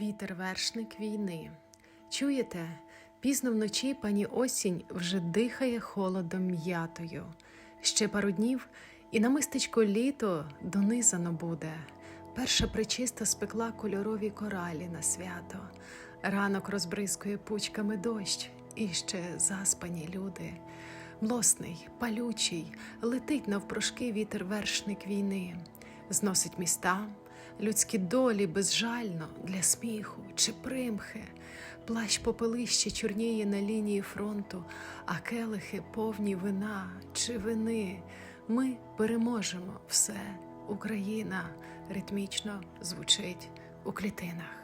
Вітер вершник війни. Чуєте, пізно вночі пані осінь вже дихає холодом м'ятою. Ще пару днів, і на мистечко літо донизано буде. Перша причиста спекла кольорові коралі на свято. Ранок розбризкує пучками дощ, і ще заспані люди. Млосний, палючий, летить навпрошки вітер вершник війни, зносить міста, людські долі безжально для сміху чи примхи. Плащ попелище чорніє на лінії фронту, а келихи повні вина чи вини. Ми переможемо все. Україна ритмічно звучить у клітинах.